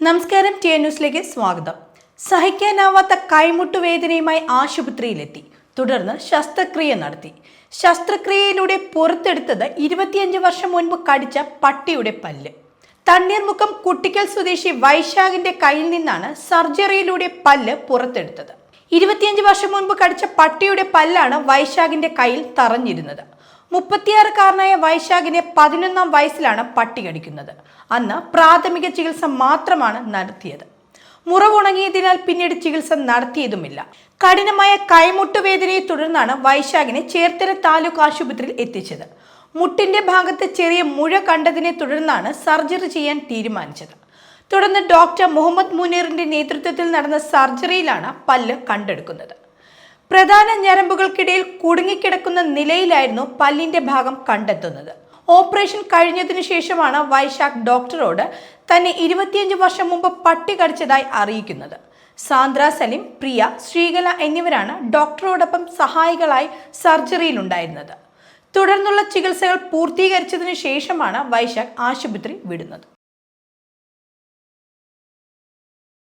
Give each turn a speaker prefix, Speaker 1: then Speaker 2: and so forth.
Speaker 1: നമസ്കാരം ടി ന്യൂസിലേക്ക് സ്വാഗതം. സഹിക്കാനാവാത്ത കൈമുട്ടുവേദനയുമായി ആശുപത്രിയിലെത്തി. തുടർന്ന് ശസ്ത്രക്രിയ നടത്തി. ശസ്ത്രക്രിയയിലൂടെ പുറത്തെടുത്തത് ഇരുപത്തിയഞ്ച് വർഷം മുൻപ് കടിച്ച പട്ടിയുടെ പല്ല്. തണ്ണീർമുഖം കുട്ടിക്കൽ സ്വദേശി വൈശാഖിന്റെ കയ്യിൽ നിന്നാണ് സർജറിയിലൂടെ പല്ല് പുറത്തെടുത്തത്. ഇരുപത്തിയഞ്ച് വർഷം മുൻപ് കടിച്ച പട്ടിയുടെ പല്ലാണ് വൈശാഖിന്റെ കയ്യിൽ തറഞ്ഞിരുന്നത്. മുപ്പത്തിയാറുകാരനായ വൈശാഖിനെ പതിനൊന്നാം വയസ്സിലാണ് പട്ടി കടിക്കുന്നത്. അന്ന് പ്രാഥമിക ചികിത്സ മാത്രമാണ് നടത്തിയത്. മുറവുണങ്ങിയതിനാൽ പിന്നീട് ചികിത്സ നടത്തിയതുമില്ല. കഠിനമായ കൈമുട്ട് വേദനയെ തുടർന്നാണ് വൈശാഖിനെ ചേർത്തല താലൂക്ക് ആശുപത്രിയിൽ എത്തിച്ചത്. മുട്ടിന്റെ ഭാഗത്ത് ചെറിയ മുഴ കണ്ടതിനെ തുടർന്നാണ് സർജറി ചെയ്യാൻ തീരുമാനിച്ചത്. തുടർന്ന് ഡോക്ടർ മുഹമ്മദ് മുനീറിന്റെ നേതൃത്വത്തിൽ നടന്ന സർജറിയിലാണ് പല്ല് കണ്ടെടുക്കുന്നത്. പ്രധാന ഞരമ്പുകൾക്കിടയിൽ കുടുങ്ങിക്കിടക്കുന്ന നിലയിലായിരുന്നു പല്ലിന്റെ ഭാഗം കണ്ടെത്തുന്നത്. ഓപ്പറേഷൻ കഴിഞ്ഞതിനു ശേഷമാണ് വൈശാഖ് ഡോക്ടറോട് തന്നെ ഇരുപത്തിയഞ്ച് വർഷം മുമ്പ് പട്ടി കടിച്ചതായി അറിയിക്കുന്നത്. സാന്ദ്ര സലിം പ്രിയ ശ്രീകല എന്നിവരാണ് ഡോക്ടറോടൊപ്പം സഹായികളായി സർജറിയിലുണ്ടായിരുന്നത്. തുടർന്നുള്ള ചികിത്സകൾ പൂർത്തീകരിച്ചതിനു ശേഷമാണ് വൈശാഖ് ആശുപത്രി വിടുന്നത്.